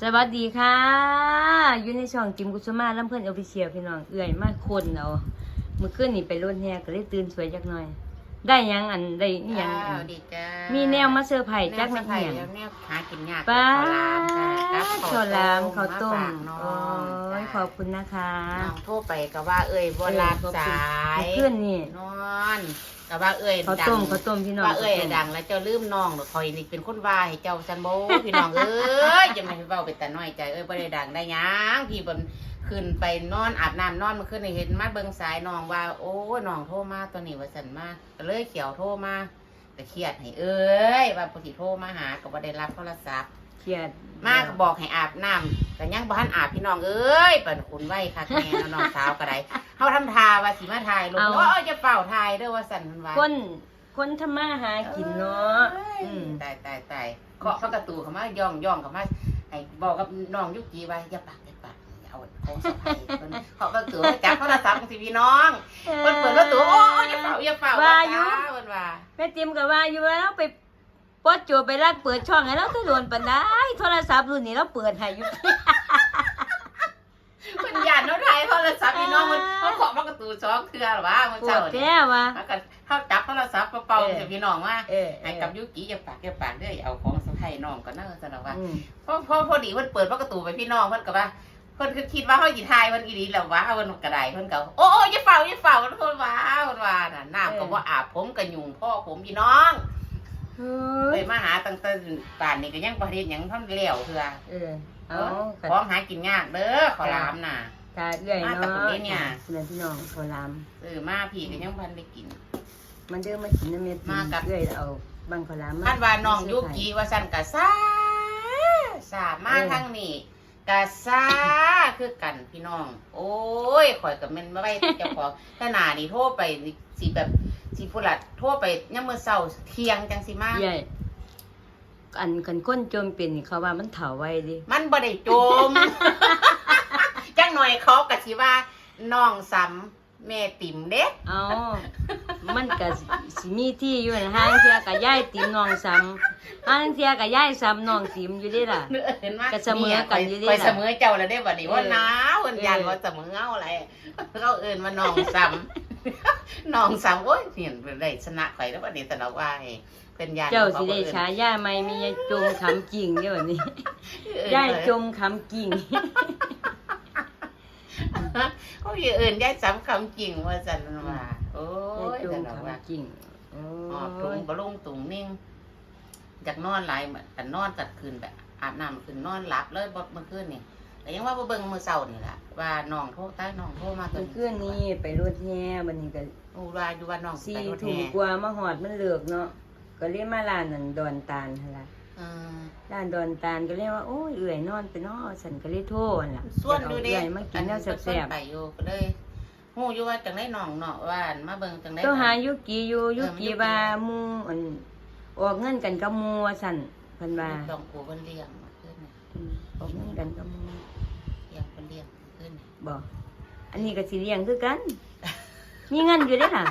สวัสดีค่ะ อยู่ในช่องจิมกุสมาลำเพื่อนออฟฟิเชียลพี่น้องเอื่อยมากคนเอาเมื่อคืนนี่ไปรถแห่ก็เลยตื่นสวยจักหน่อย ได้หยังอันได้นี่หยังอัจ้านดีจ้ามีมีแนวมาเซอร์ไพรส์จักแม่นไผ่อีหยังแนวหากินยากป้ากับข้าวหลามค่ะกับข้าวหลามข้าวต้มน้โอ้องย ขอบคุณนะคะน้องโทรไปก็ว่าเอ้ยบ่รับสายเมื่อคืนนี่นอนก็ว่าเอ้ยข้าวดัต้มงข้าวต้มพี่น้องว่าเอ้ยข้าวต้มดังแล้วเจ้าลืมน้องหรือคอยนี่เป็นคนว่าให้เจ้าซันโบพี่น้องเอ้ยจะไม่ให้เว้าไปแต่น้อยใจเอ้ยบ่ได้ดังได้หยังพี่บนขึ้นไปนอนอาบน้ำนอนเมื่อคืนนี่เห็นมาเบิ่งสายน้องว่า โอ้ยน้องโทรมาตัวนี้ว่าสั่นมาก็เลยเขียวโทรมาก็เครียดให้เอ้ยว่าปกติโทรมาหาก็บ่ได้รับโทรศัพท์เค รียดมาก็บอกให้อาบน้ำแต่ยังบ่ทันอาบพี่น้องเอ้ยปั่นคุณไว้ค่ะแม่น้องสาวก็ได้เฮาทำทาว่าสิมาถ่ายลงโอ้ยจะเป่าถ่ายเด้อว่าสั่นมันว่าคนคนทำมาหากินเนาะอืมตายตายตายเคาะเข้ากระตูเข้ามาย่องย่องเข้ามาให้บอกกับน้องยุกีไว้อย่าปากอย่าปากอย่าเอาของสะพายเพิ่นเคาะประตูจับโทรศัพท์สิพี่น้องเพิ่นเปิดประตูโอ้ยอย่าเป่าอย่าเป่าว่าอยู่จ้เพิ่นว่าแม่ติมก็ว่าอยู่ว่าเราไป ปอดโจไปรักเปิดช่องให้เราคือโดนปานใดโทรศัพท์รุ่นนี้เราเปิดให้อยู่เพิ่นย่านเนาะถ่ายโทรศัพท์พี่น้องมันเขาเคาะประตูสองเทื่อหรอวะมันปวเจ้าดนี่แท้ว่ะ แล้วก็เขาจับโทรศัพท์เป่าๆเสียพี่น้องว่าเออให้กับยุกิอย่าปากอย่าปากเด้ออย่าเอาของสะพายน้องก็น่าสนว่า อืมเพราะเพราะพอดีเพิ่นเปิดประตูไปพี่น้องเพิ่นก็ว่าเพิ่นก็คิดว่าเฮาสิทายเพิ่นอีหลีแล้วว่าเพิ่นก็ได้เพิ่นก็โอ้ยอย่าเฝ้าอย่าเฝ้าเพิ่นว่าเพิ่นว่าน่ะน้ำก็บ่อาบผมก็ยุ่งพ่อผมพี่น้อง เฮ้เลยยมาหาตั้งแต่ป่านนี้ก็ยังบ่เฮ็ดหยังทำแล้วเทื่อเออเอาของหากินยากเด้อขอลามน่ะ ถ้าเอื้อยมาแต่เนาะคนนี้เนี่ยเพื่อนพี่น้องเขาลามซื้อมาพี่ก็ยังบ่ทันได้กิน มันเด้อมากินน้ำเม็ดมากับ เอื้อยเอาบางเขาลามมาคันว่าน้องยุกิว่าซั่นก็ซ่าซ่ามาทางนี้ก็ซ่าคือกันพี่น้อง โอ้ยข่อยก็แม่นบ่ไว้เจ้าของถ้าหน้านี่โทรไปนี่สิแบบ สิพุ่นล่ะโทรไปยามมื้อเช้าเที่ยงจังสิมาเอื้อยอันกันก้นจมเป็นนี่เขาว่ามันเถาไว้ดิมันบ่ได้จม จังหน่อยเขาก็สิว่าน้องซ้ำแม่ติ๋มเด้เอามันก็สิมีที่อยู่นะห้างเทียกับย่ายติ๋มน้องซ้ำห้างเทียกับย่ายซ้ำน้องติ๋มอยู่เดิล่ะ เห็นว่าก็เสมอกันอยู่เด้ไปล่ะเสมอเจ้าแล้วได้บัดนี้ว่าเออหนาวเพิ่นยันเออว่าเสมอเอาอะไรเขาเอิ้นว่าน้องซ้ำ น้องซ้ำโอ้ยเห็นเป็นได้ชนะข่อยแล้วบัดนี้ตะนกว่าให้เพิ่นยันเจ้าสิขได้อิ้นฉายาใหม่มียายจมคำกิ่งเด้อบัดนี้เอิ้นยายจมคำกิ่งเขาอย่าเอิ้นยายซ้ำคำจริงว่าซั่นว่าโอ้ยายยจมตะนกว่าคำกิ่งโอ้หอบถุงยบะลุงตุงนิ่งจากนอนหลายมื้อกันนอนกัดคืนแบบอาบน้ำคืนนอนหลับเลยบ่เมื่อคืนนี่ แต่ยังว่าบ่เบิ่งมื้อเช้านี่ล่ะว่าน้องโทรใต้น้องโทรมาตอเมื่อคืนนี้ไปรถแห่บัดนี้ก็โอ้ว่าอยู่ว่าน้องสี่ไปรถทุ่มแห่กว่ามาหอดมันเลิกเนาะก็เลยมาร้านนั่นดอนตาลหั่นล่ะเออ ร้านดอนตาลก็เลยว่าโอ้ยเอื่อยนอนไปเนาะฉันก็เลยโทรนั่นล่ะส่วนอยู่เด้เอื่อยมากินแนวส่แซ่วนบไปอยู่ก็เลยฮู้อยู่ว่าจังได๋น้องเนาะว่ามาเบิ่งจังได๋ๆต้องหายุกีอยู่ยุเออมันยุกีกิว่าหมู่อันออกเงินกันกับหมู่ว่าซั่นเพิ่นว่าต้องกูเพิ่นเลี้ยงเมื่อคืนนี่อืมออกเงินกันกับหมู่ เลี้ยงเพิ่นเลี้ยงเมื่อคืนนี่บ่อันนี้ก็สิเลี้ยงคือกัน มีเงินอยู่เด้ล่ะ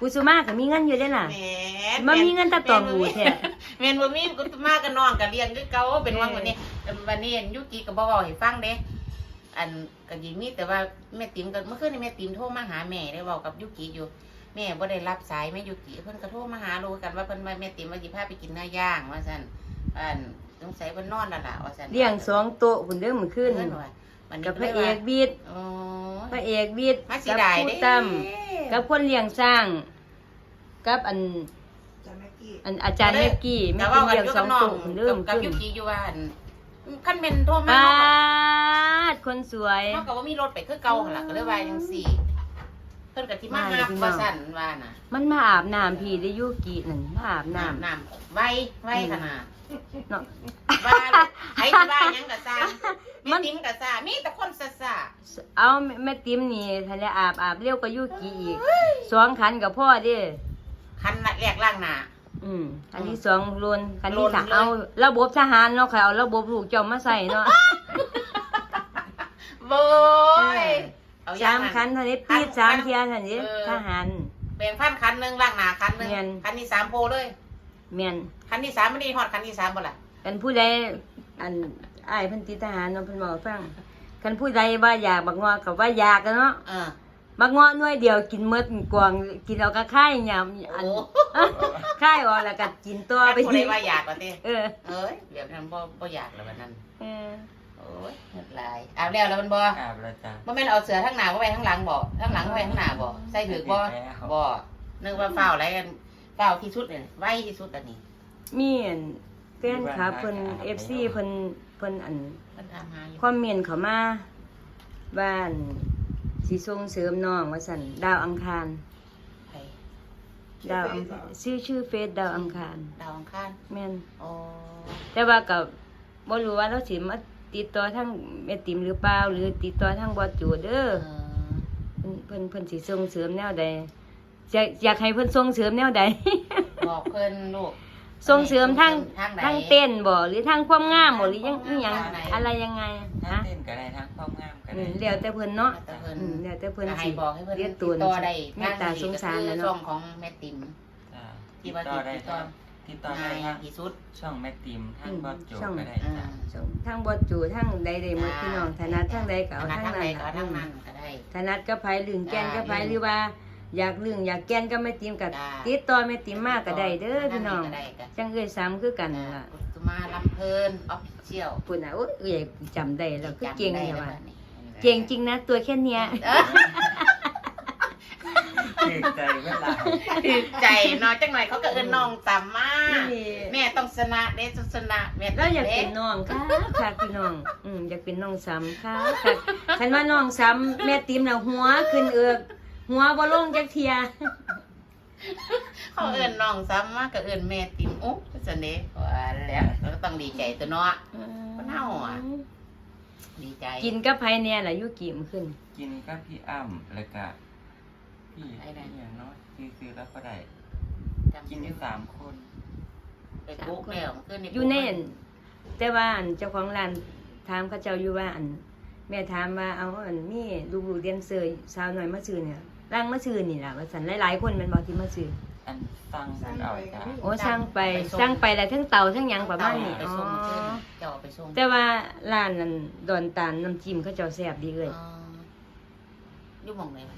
กุสุมาก็มีเงินอยู่เด้ล่ะ แหมมันมีเงินตะตอมหูแท้ แม่นบ่มีกูมากับน้องก็เลี้ยงคือเก่าเป็นวังวันนี้วันนี้ยุกิก็บ่เว้าให้ฟังเด้อันก็ยิมีแต่ว่าแม่ติ๋มก็เมื่อคืนนี้แม่ติ๋มโทรมาหาแม่ได้เว้ากับยุกิอยู่ แม่บ่ได้รับสายแม่ยุกิเพิ่นก็โทรมาหารู้กันว่าเพิ่นว่าแม่ติ๋มว่าสิพาไปกินเนื้อย่างว่าซั่นอันสงสัยเพิ่นนอนแล้วล่ะว่าซั่นเลี้ยงสองโต๊ะพุ่นเด้อมื้อคืน เพิ่นว่า วันนี้กับพก็ระเลยเอว่ากบีดโอ้พระเอกบีดมาสิกัได้ผู้เด้ตั้มกับคนเลี้ยงสร้าง กับอันจำแม็กกี้อันอาจารย์เมกกี้แม่แต่กิว่านวันเลี้ยงอยู่สกัอบงน้องโต๊ะพุ่นเด้อกับมื้อกับคืยุนกิอยู่ว่าอันคันแม่นโทรมาปาเฮาก็ดคนสวยเขาก็ว่ามีรถไปคือเก่าหั่นล่ะก็เลยว่าจังซี่ เพิ่นก็สิมามาเลยหาพี่น้องว่าซั่นว่าน่ะมันมาอาบน้ำพี่ได้ยุกินั่นมาอาบน้ำน้ำน้ำไวไวขนาดเนาะว่าไอ้ที่ว่าหยังก็ซ่ามัแม่นติ๋มก็ซ่ามีแต่คนซ่าเอาแม่แม่ติ๋มนี่ทะเลอาบอาบเร็วกว่ายุกิอีกสองขันกับพ่อเด้ๆคันแรกล่างหน้าอืมคันที่สองลวนคันลที่นสามเลยเอาระบบทหารเนาะค่ะเอาระบบลูกเจ้ามาใส่เนาะโว้ย เอาอย่สางมคันเท่านี้ปีดสามเทียเท่านี้เออทหารแบ่งพันคันหนึงล่างหน้าคันหนึงเมียนคันที่สามโพเลยเมียนคันที่สามไม่ได้ฮอดคันที่สามบ่ล่ะกันผู้ใดอันอ้ายเพิ่นติดทหารเนาะเพิ่นบอกให้ฟังคันผู้ใดว่าอยากบักงอก็ว่าอยากกันเนาะเออบักงอหน่วยเดียวกินหมดกวางกินเอาก็ค่ายยามอันโอ้ค่ายออกแล้วก็กินตัวไปไปคนใดว่าอยากว่าติเออเอ้ยเดี๋ยวนั้นบ่บ่อยากแล้ววันนั้นเออ โอ้ยเฮ็ดหลายอาบแล้วแล้วมันบ่อาบแล้วจ้ะบ่แม่นเอาเสือทั้งหน้าบ่ไว้ทั้งหลังบ่ทั้งหลังบ่ไว้ทั้งหน้าบ่ใส่ถือบ่บ่นึกว่าฝ้าวอะไรกันฝ้าวที่สุดเลยไว้ที่สุดอันนี้มีอันแฟนคลับเพิ่น FC เพิ่นเพิ่นอันเพิ่นถามหาอยู่คอมเมนต์เข้ามาบ้านสิส่งเสริมน้องว่าซั่นดาวอังคาร ไผดาวอังคารชื่อชื่อเฟซดาวอังคารดาวอังคารแม่นอ๋อแต่ว่าก็บ่รู้ว่าเราสิมา ติดต่อทางแม่ติ๋มหรือเปล่าหรือติดต่อทางบอสจูเด้อเออเพิ่นเพิ่นเพิ่นสิส่งเสริมแนวใดอยากอยากให้เพิ่นส่งเสริมแนวใดบอกเพิ่นลูกส่งเสริมทางทางไหนทางเต้นบ่หรือทางความงามบ่หรือยังอีหยังอะไรยังไงทั้งฮะเต้นก็ได้ทั้งความงามก็อืได้มแล้วแต่เพิ่นเนาะแต่เพิ่นอืมแล้วแต่เพิ่นก็ให้สิบอกให้เพิ่นเรียกติตัวดต่อได้เมตตาสงสารแล้นะวช่อเนาะงของแม่ติ๋มจ้ะที่ติดว่าต่อติได้ดต่อทั้ง ติดต่อได้ง่ายทั้งที่สุดช่องแม่ติมทั้งบอสโจก็ได้อืจ้ะมส่งทางบอสจูทางใดได้หมดพี่น้องถนัดทางใดก็เอาถนัดทางทางใดนั้นก็เอาทางนั้นก็ได้ ถนัดก็ไผลึงแกนก็ไผอ่าหรือว่า อยากลึงอยากแกนก็แม่ติ๋มก็ได้ ติดต่อแม่ติ๋มมาก็ได้เด้อพี่น้องก็ได้ก็จังเอ้ยซ้ำคือกันนั่นอ่าล่ะกุสุมาลำเพลินออฟฟิเชียลปุ่นน่ะโอ้ยเอ้ยจำได้แล้วคือเก่งได้แท้แล้วว่าบัดนี้เก่งจริงนะตัวแค่เนี้ย เออ ถือใจเวลาถือใจเนาะจังหน่อยเขาก็เอิ้นน้องตามมานี่แม่ต้องชนะเด้ต้องชนะแม่แล้วอยากด้เป็นน้องค่ะค่ะพี่น้องอืมอยากเป็นน้องซ้ำค่ะค่ะคันว่าน้องซ้ำแม่ติ๋มน่ะหัวขึ้นเอือกหัวบ่ลงจักเทียเขาเอิ้นน้องซ้ำมาก็เอิ้นแม่ติ๋มอุ๊บจังเด้ว่าแล้วเราก็ต้องดีใจตัวเนาะมันเอาอะดีใจ กินกับไผเนี่ยล่ะอยู่กี่มขึ้น กินกับพี่อ้ำแล้วก็ พี่ไอ้ไหนอย่างเน้อยซื้อๆแล้วก็ได้จำกินอยู่สามคนไปกุ๊กแล้วขึ้นอยู่ในอันแต่ว่าอันเจ้าของร้านถามเขาเจ้าอยู่ว่าอัน แม่ถามว่าเอาอันมีลูกๆเรียนเซยสาวหน่อยมาซื้อเนี่ยร่างมาซื้อนี่ล่ะว่าซั่นหลายๆคนแมันบ่ที่มาซื้ออันสั่งเอาจ้ะโอ้สร้างไปสร้างไปแล้วทั้งเตาทั้งหยังประมาณนี้ไปอ๋อส่งขึ้นเจ้าเอาไปส่งแต่ว่าร้านนั้นดอนตาลน้ำจิ้มเขาเจ้าแซ่บดีเลยอ๋ออยู่หม่องไหนวะ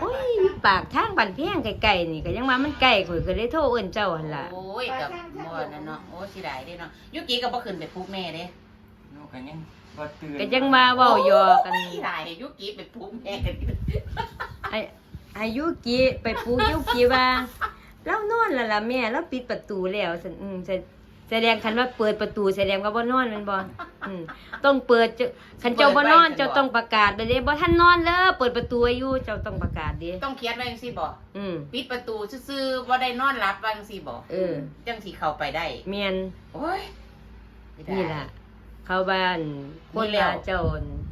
โอ้ยอยู่ปากทางบันเพียงไกลๆนี่ก็ยังว่ามันไกลข่อยก็เลยโทรเอิ้นเจ้าหั่นล่ะโอ้ยกับบ่นั่นเนาะโอ้สิได้เด้เนาะยุกี้ก็บ่ขึ้นไปปลุกแม่เด้หนูก็ยังบ่ตื่นก็ยังมาเว้าหยอกกันสิได้ยุกี้ไปปลุกแม่กันไอ้อายุกิไปปลูกยุกิว่าเรานอนแล้วล่ะแม่เราปิดประตูแล้วซั่นอืมแส แสดงคันว่าเปิดประตูแสดงว่าบ่นอนแม่นบ่อืมต้องเปิดเจ้าคันเจ้าบ่นอนเจ้าต้องประกาศไปเด้บ่ทันนอนเด้อเปิดประตูอายุเจ้าต้องประกาศเด้ต้องเขียนไว้จังซี่บ่อืมปิดประตูซื่อๆบ่ได้นอนหลับว่าจังซี่บ่เออจังสิเข้าไปได้แม่นโอ้ยไม่ได้ นี่ล่ะ เข้าบ้านคนี่นแล้ลาวเจ้า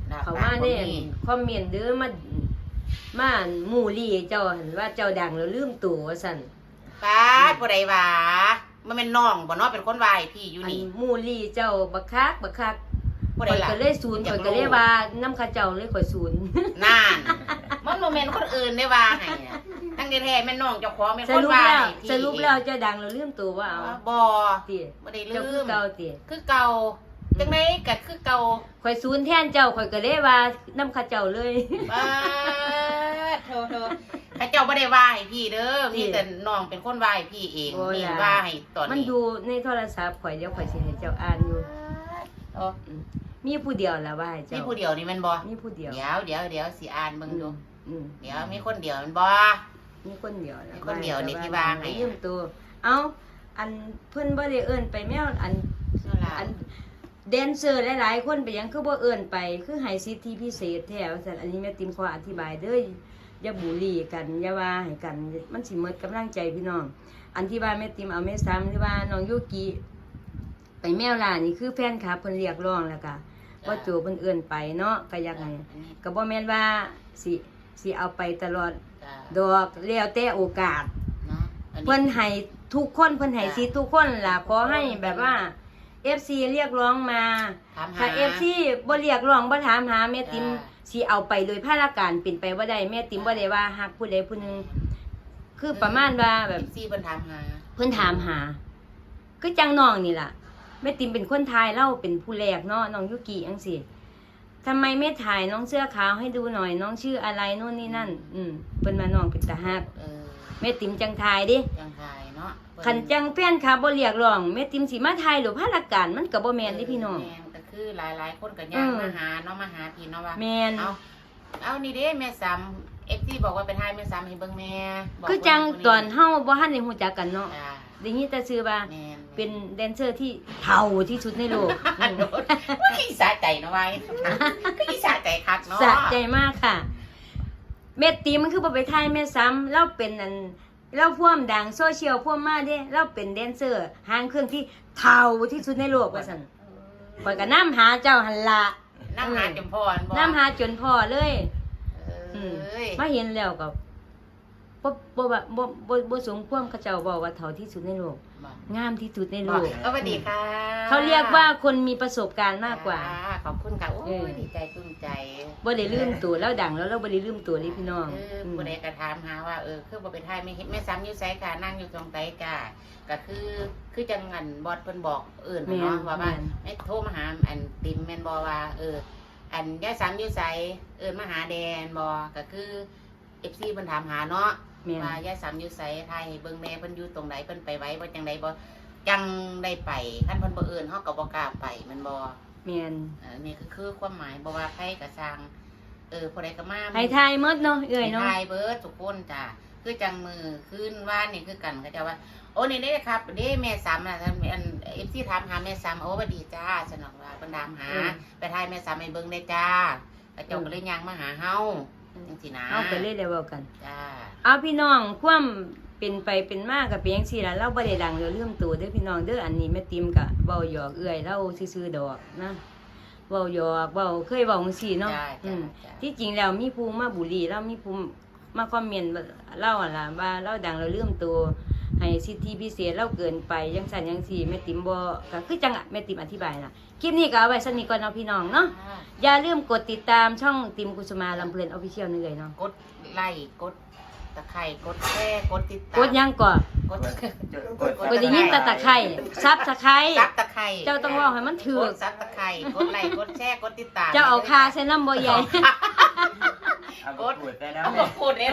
หน้าเขามาเนี่ยตาคนนี้คอมเมนต์เด้อมามาหมู่ลี่เจ้าหั่นว่าเจ้าดังแล้วลืมตัวว่าซั่น ป้าดบ่ได้ว่า มันเป็นน้องบ่เนาะเป็นคนวายพี่อยู่อันนี่หมู่ลี่เจ้าบักคักบักคักบ่ข่ได้อยล่ะ ก็เลยศูนย์ข่อยก็เลยว่าน้ำข้าเจ้าเลยข่อยศูนย์นั่นมันโมเมนต์คนอื่นได้ว่าให้น่ะทั้งที่แท้แม่นน้องเจ้าของเป็นสคนรุปว่าแล้วให้พี่สรุปแล้วเจ้าดังแล้วลืมตัวว่าเอาบ่ติบ่ได้ลืเจ้าคือมเก่าติคือเก่าจังไดก็คือเก่าข่อยศูนย์แทนเจ้าข่อยก็เลยว่าน้ำข้าเจ้าเลยป้าดโทโท ข้าเจ้าบ่ได้ว่าให้พี่เด้อมีแต่น้องเป็นคนว่าให้พี่เองโอ้ยนี่ล่ะว่าให้ตอนมันนี้อยู่ในโทรศัพท์ข่อยเดี๋ยวข่อยสิให้เจ้าอ่านอยู่โอ้มีผู้เดียวล่ะว่าให้มีเจ้าผู้เดียวนี่แม่นบ่มีผู้เดียวเดี๋ยวเดี๋ยวเดี๋ยวสิอ่านเบิ่งดูอืมเดี๋ยวมีคนเดียวแม่นบ่ มีคนเดียวล่ะมีคนเดียวนี่ที่ว่าให้ลืมตัว เอาอันเพิ่นบ่ได้เอิ้นไปแมวอัน นั่นล่ะอันแดนเซอร์หลายๆ คนไปหยังคือบ่เอิ้นไป คือให้สิทธิพิเศษแท้ว่าซั่นอันนี้แม่ติมขออธิบายเด้อ อย่าบูลลี่กันอย่าว่าให้กัน มันสิหมดกำลังใจพี่น้อง อันที่ว่าแม่ติมเอาแม่ซ้ำที่ว่าน้องยูกิไปแมวล่านี่คือแฟนคลับเพิ่นเรียกร้องแล้วก็บ่โจเพิ่นเอิ้นไปเนาะก็อยากให้อันนี้ก็บ่แม่นว่าสิสิเอาไปตลอดจ้ะดอกแล้วแต่โอกาสเนาะอันนี้เพิ่นให้ทุกคนเพิ่นให้สิทธิ์ทุกคนล่ะขอให้แบบว่า FC เรียกร้องมาถามหาถ้า FC บ่เรียกร้องบ่ถามหาแม่ติ๋มจ้า สิเอาไปโดยภารการเป็นไปบ่ได้แม่ติ๋มบ่ได้ว่าฮักผู้ใดผู้หนึงคือประมาณว่าแบบซี่เพิ่นถามหาเพิ่นถามหา คือจังน้องนี่ล่ะแม่ติมเป็นคนถ่ายเล่าเป็นผู้แรกเนาะน้องยุกิจังสิทำไมไม่ถ่ายน้องเสื้อขาวให้ดูหน่อย น้องชื่ออะไรโน่นนี่นั่น อืมเพิ่นมาน้องเป็นตาฮักเออแม่ติมจังถ่ายดิจังไทยเนาะขันจังแฟนคลับบ่เรียกร้องแม่ติมสิมาถ่ายหรือพาราการมันก็บ่แม่นเดิพี่น้อง แม่นก็คือหลายๆคนก็ย่างเออมาหาเนาะมาหาพี่เนาะว่าแม่นเอาเอานี่เด้แม่ซ้ำเอฟซีบอกว่าเป็นไทยแม่ซ้ำให้เบิ่งแม่บกคือจังคตอนเฮาบ่ทันได้ฮู้จักกันเนาะจ้าได้ยินแต่ชื่อว่าแม่นเป็นแดนเซอร์ที่เท่าที่สุดในโลกอันโดนว่าอีสาใจเนาะไว้ก็อีสาใจคักเนาะสะใจมากค่ะแม่ตีมันคือบ่ไปถ่ายแม่ซ้ำเราเป็นอันเราพ่วมดังโซเชียลพ่วมมาเด้เราเป็นแดนเซอร์หางเครื่องที่เท่าที่สุดในโลกว่าซั่น ข่อยก็นำหาเจ้าหันละน้ำหาจมพรบ่นำหาจนพอเลยเอ้ยมาเห็นแล้วก็บ่บ่บ่บ่บ่บ่สมความเขาเจ้าบอกว่าเท่าที่สุดในโลกบอกงามที่สุดในโลบอกกสวัสดีค่ะเขาเรียกว่าคนมีประสบการณ์มากกว่าจ้ขอบคุณค่ะโอ้เออยดีใจปลื้มใจ บ่ได้ลืมตัวแล้วดังแล้วเราบ่ได้ลืมตัวนี่พี่น้องคืออืมผู้ใดกระถามหาว่าเออคือบ่เป็นไทยไม่เห็นแม่ซ้ำอยู่ไสค่ะนั่งอยู่ตรงไตจ้าก็คือคือจังงันบอดเพิ่นบอกเอื่นแม่นเนาะว่าว่าแม่นไม่โทรมาหาอันติมแม่นบ่ว่าเออ อันยายซ้ำอยู่ไสเอิ้นมาหาแดนบ่ก็คือ FC เพิ่นถามหาเนาะแม่นว่ายายซ้ำอยู่ไสไทยเบิ่งแม่เพิ่นอยู่ตรงไหนเพิ่นไปไว้บ่จังไดบ่จังได้ไปคันเพิ่นบ่เอิ้นเฮาก็บ่กล้าไปแมันบ่ แม่นเออนี่ก็คือความหมายบ่ว่าใครก็สร้างเออผู้ใดก็มาให้ทายหมดเนาะเอ้ยเนาะทายเบิร์ดทุกคนจ้ะคือจังมือขึ้นว่านนี่คือกันเขาจะว่า โอ้นี่เด้ครับเด้แม่ซ้ำนะท่านอันเอฟซีถามหาแม่ซ้ำโอ้บัดดีจ้าสนองว่าเพิ่นถามหา ไปทายแม่ซ้ำให้เบิ่งได้จ้ากระเจกก็เลยย่างมาหาเฮาจังซี่นะเอาไปเลยแล้วเว้ากันจ้าเอาพี่น้องความ เป็นไปเป็นมากับเป็นจังซี่ล่ะเราบ่ได้ดังเราเรื่องตัวเด้อพี่น้องเด้ออันนี้แม่ติมก็เว้าหยอกเอื้อยเราซื่อๆดอกนะเว้าหยอกเว้าเคยเว้าจังซี่เนาะจ้าอืจ้ามจ้าที่จริงแล้วมีผู้มาบุรีแล้วมีผู้มาคอมเมนต์ว่าเล่าอะล่ะว่าเราดังเราเลื่อมตัวให้สิทธิพิเศษเราเกินไปยังสั่นยังสี่แม่ติ๋มบ่ก็คือจังอะแม่ติ๋มอธิบายนะคลิปนี้ก็เอาไว้สนิทก่อนเนาะพี่น้องเนาะอย่าลืมกดติดตามช่องติ๋มกุสุมาลำเพลินออฟฟิเชียลนี่เลยเนาะกดไลค์กด ตะไคร่กดแชร์กดติดตามกดยังก่อนกดกดกดอย่างนี้ตะตะไคร่ซับตะไคร่ซับตะไคร่เจ้าต้องว่าให้มันถือกดซับตะไคร่กดไลค์กดแชร์กดติดตามเจ้าเอาคาใส่น้ำบ่ใหญ่เอากดพูดได้แล้วเอาแม่พูดเอง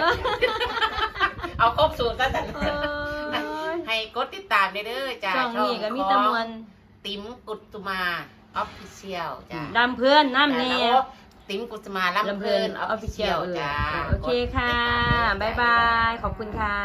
เอาครบสูตรซะสันโอ้ยให้กดติดตามได้เด้อจ้าช่องนี้ก็มีแตะมวลติ๋มกุตุมาออฟฟิเชียลจ้าดำเพื่อนน้ำแน่แล้ว ติ๋มกุตุมาลำเพลินออฟฟิเชียลเออจ้าโอเคค่ะ บ๊ายบาย ขอบคุณค่ะ